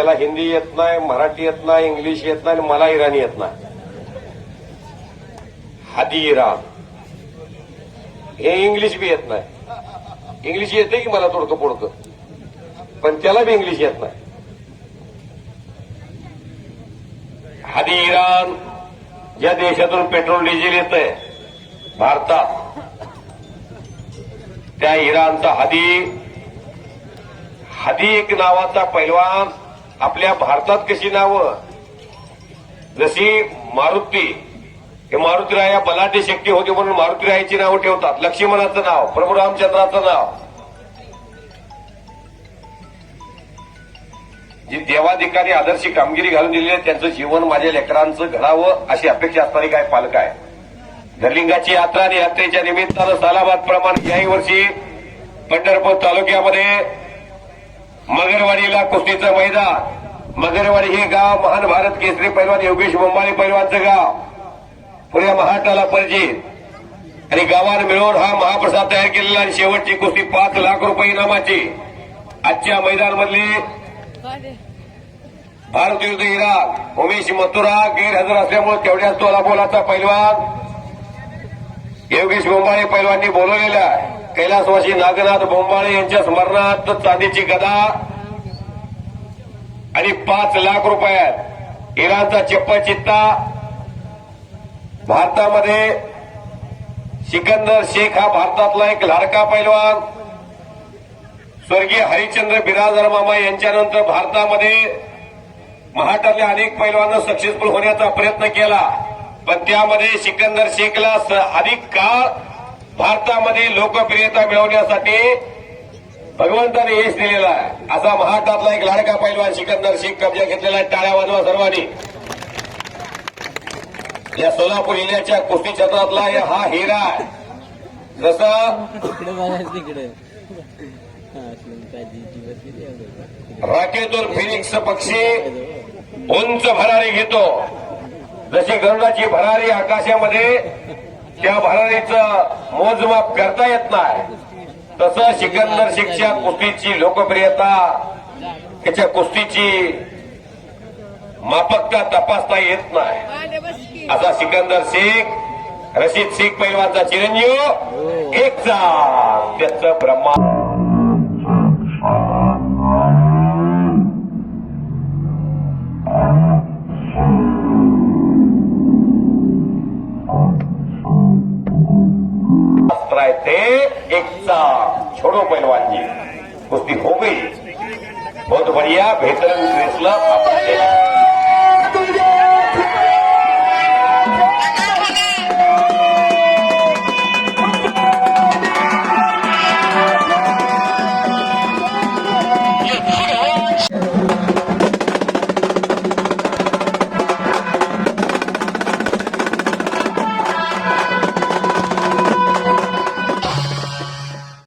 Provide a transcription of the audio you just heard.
त्याला हिंदी येत नाही मराठी येत नाही इंग्लिश येत नाही आणि मला इराणी येत नाही. हादी इराण. हे इंग्लिश बी येत नाही. इंग्लिश येते की मला तोडकं पोडकं पण त्याला बी इंग्लिश येत नाही. हादी इराण. ज्या देशातून पेट्रोल डिझेल येत आहे भारतात त्या इराणचा हादी. हादी एक नावाचा पैलवान. आपल्या भारतात कशी नावं? जशी मारुती. हे मारुतीराया बलाढ्य शक्ती होती म्हणून मारुतीरायाची नावं ठेवतात. लक्ष्मणाचं नाव प्रभू रामचंद्राचं नाव. जी देवाधिकारी आदर्शी कामगिरी घालून दिलेली आहे त्यांचं जीवन माझ्या लेकरांचं घडावं अशी अपेक्षा असणारी काय पालक आहे? दरलिंगाची यात्रा आणि यात्रेच्या निमित्तानं सालाबाद प्रमाण याही वर्षी पंढरपूर तालुक्यामध्ये मगरवाडीला कुस्तीचं मैदान. मगरवाडी हे गाव महान भारत केसरी पैलवान योगेश मुंबाळी पैलवानचं गाव. पुऱ्या महाराष्ट्राला परिचित आणि गावानं मिळून हा महाप्रसाद तयार केलेला आणि शेवटची कुस्ती पाच लाख रुपये इनामाची. आजच्या मैदान मधली भारत युद्ध इराक उमेश मथुरा गैरहजर असल्यामुळे तेवढ्याच तोला बोलाचा पैलवान योगेश बोंबाळे पैलवांनी बोलवलेला आहे. कैलासवासी नागनाथ बोंबाळे यांच्या स्मरणार्थ चांदीची गदा आणि पाच लाख रुपयात इराणचा चप्पल चित्ता भारतामध्ये सिकंदर शेख हा भारतातला एक लाडका पैलवान. स्वर्गीय हरिश्चंद्र बिराजर मामा यांच्यानंतर भारतामध्ये महाराष्ट्रातल्या अनेक पैलवानं सक्सेसफुल होण्याचा प्रयत्न केला. पण त्यामध्ये सिकंदर शेखला अधिक काळ भारतामध्ये लोकप्रियता मिळवण्यासाठी भगवंताने यश दिलेला आहे. असा महाराष्ट्रातला एक लाडका पैलवान सिकंदर शेख कब्जा घेतलेला आहे टाळ्या वाजवा सर्वांनी. या सोलापूर जिल्ह्याच्या कुस्ती क्षेत्रातला हे- हिरा आहे. जसं राकेतून फिनिक्स पक्षी उंच भरारी घेतो. जशी गरुडाची भरारी आकाशामध्ये त्या भरारीचं मोजमाप करता येत नाही. तसं सिकंदर शेखच्या कुस्तीची लोकप्रियता त्याच्या कुस्तीची मापकता तपासता येत नाही. असा सिकंदर शेख रशीद शेख पैलवानचा चिरंजीव एकचा त्याचं ब्रह्मा अस्त्र आहे ते एकचा छोड़ो पहलवान जी कुश्ती हो गई बहुत बढ़िया बेहतरीन फैसला आपने